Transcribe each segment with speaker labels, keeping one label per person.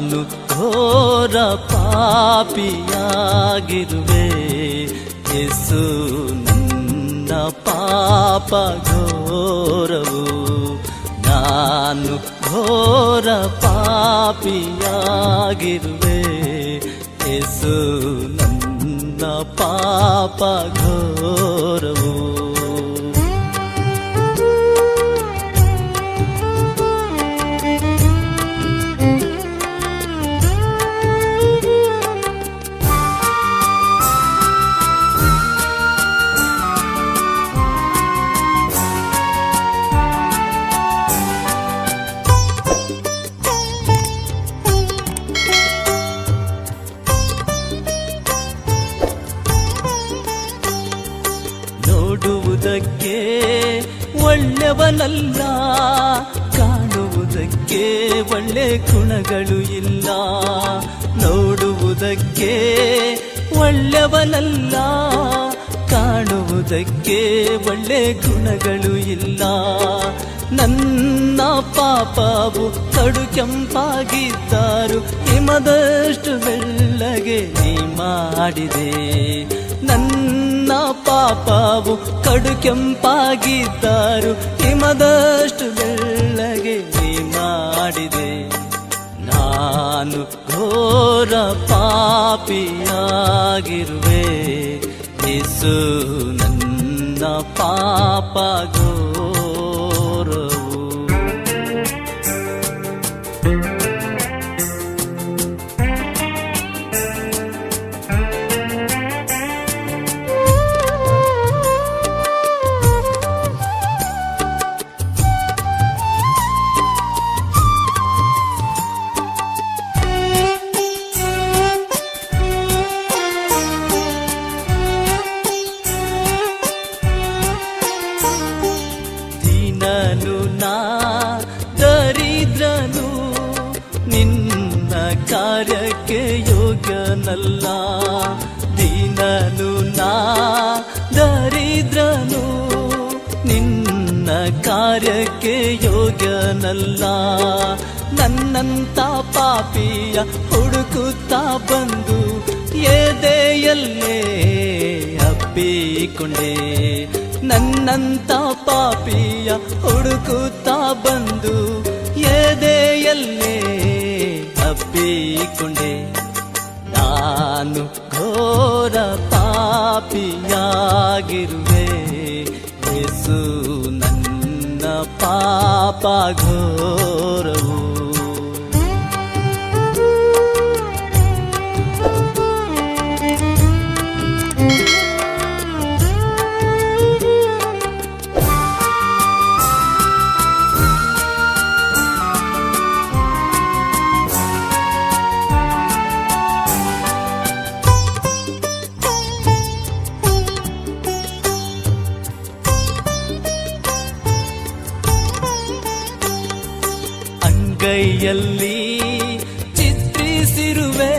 Speaker 1: ನಾನು ಘೋರ ಪಾಪಿಯಾಗಿರುವೆ. ಯೇಸು ನನ್ನ ಪಾಪ ಘೋರವು ನಾನು ಘೋರ ಪಾಪಿಯಾಗಿರುವೆ. ಯೇಸು ನನ್ನ ಪಾಪ ಘೋರವು ನೋಡುವುದಕ್ಕೆ ಒಳ್ಳೆಯವನಲ್ಲ. ಕಾಣುವುದಕ್ಕೆ ಒಳ್ಳೆ ಗುಣಗಳು ಇಲ್ಲ. ನೋಡುವುದಕ್ಕೆ ಒಳ್ಳೆಯವನಲ್ಲ. ಕಾಣುವುದಕ್ಕೆ ಒಳ್ಳೆ ಗುಣಗಳು ಇಲ್ಲ. ನನ್ನ ಪಾಪವು ಕಡು ಕೆಂಪಾಗಿದ್ದಾರು ನಿಮ್ಮದಷ್ಟು ಬೆಳ್ಳಗೆ ನೀ ಮಾಡಿದೆ. ನನ್ನ ಪಾಪವು ಕಡು ಕೆಂಪಾಗಿದ್ದಾರು. ಹಿಮದಷ್ಟು ಬೆಳ್ಳಗೆ ನೀ ಮಾಡಿದೆ. ನಾನು ಘೋರ ಪಾಪಿಯಾಗಿರುವೆ. ಯೇಸು ನನ್ನ ಪಾಪ ಘೋರವು ನಾ ದರಿದ್ರನು, ನಿನ್ನ ಕಾರ್ಯಕ್ಕೆ ಯೋಗ್ಯನಲ್ಲ. ದೀನನು ನಾ ದರಿದ್ರನು, ನಿನ್ನ ಕಾರ್ಯಕ್ಕೆ ಯೋಗ್ಯನಲ್ಲ. ನನ್ನಂತ ಪಾಪಿಯ ಹುಡುಕುತ್ತಾ ಬಂದು ಎದೆಯಲ್ಲೇ ಅಪ್ಪಿಕೊಂಡೆ. ನನ್ನಂತ ಪಾಪಿಯ ಹುಡುಕುತ್ತಾ ಬಂದು ಎದೆಯಲ್ಲೇ ಅಪ್ಪಿಕೊಂಡೆ ನಾನು ಘೋರ ಪಾಪಿಯಾಗಿರುವೆ. ಯೇಸು ನನ್ನ ಪಾಪ ಘೋರವು ಅಂಗೈಯಲ್ಲಿ ಚಿತ್ರಿಸಿರುವೆ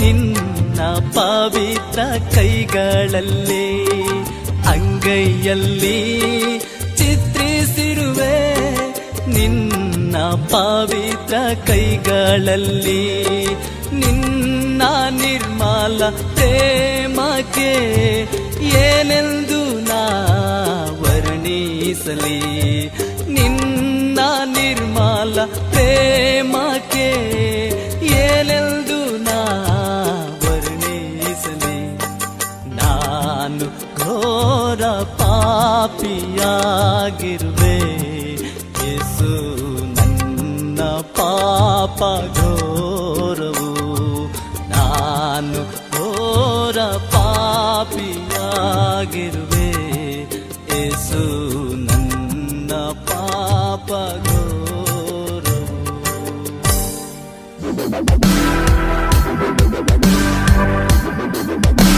Speaker 1: ನಿನ್ನ ಪಾವಿತ್ರ ಕೈಗಳಲ್ಲಿ. ಅಂಗೈಯಲ್ಲಿ ಚಿತ್ರಿಸಿರುವೆ ನಿನ್ನ ಪಾವಿತ್ರ ಕೈಗಳಲ್ಲಿ. ನಿನ್ನ ನಿರ್ಮಲ ಪ್ರೇಮಕ್ಕೆ ಏನೆಂದು ನಾ ವರ್ಣಿಸಲಿ. ಪ್ರೇಮಕ್ಕೆ ಏನೆಂದು ನಾ ವರ್ಣಿಸಲಿ ನಾನು ಘೋರ ಪಾಪಿಯಾಗಿರುವೆ ಯೇಸು ನನ್ನ ಪಾಪ ಘೋರವು ನಾನು ಘೋರ ಪಾಪಿಯಾಗಿರುವೆ ಯೇಸು ನನ್ನ ಪಾಪ Thank you.